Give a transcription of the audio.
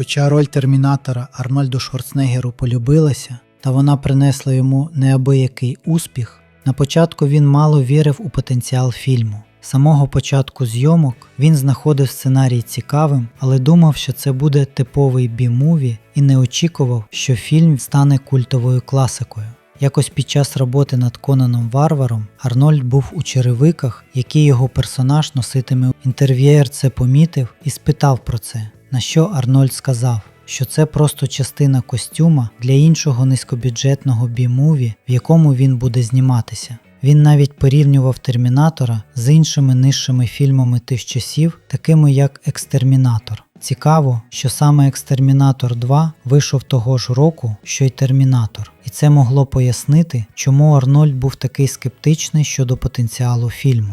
Хоча роль термінатора Арнольду Шварценеггеру полюбилася, та вона принесла йому неабиякий успіх, на початку він мало вірив у потенціал фільму. З самого початку зйомок він знаходив сценарій цікавим, але думав, що це буде типовий бі-муві і не очікував, що фільм стане культовою класикою. Якось під час роботи над Конаном Варваром Арнольд був у черевиках, які його персонаж носитиме. Інтерв'єр це помітив і спитав про це, на що Арнольд сказав, що це просто частина костюма для іншого низькобюджетного бі-муві, в якому він буде зніматися. Він навіть порівнював Термінатора з іншими нижчими фільмами тих часів, такими як Екстермінатор. Цікаво, що саме Екстермінатор 2 вийшов того ж року, що й Термінатор, і це могло пояснити, чому Арнольд був такий скептичний щодо потенціалу фільму.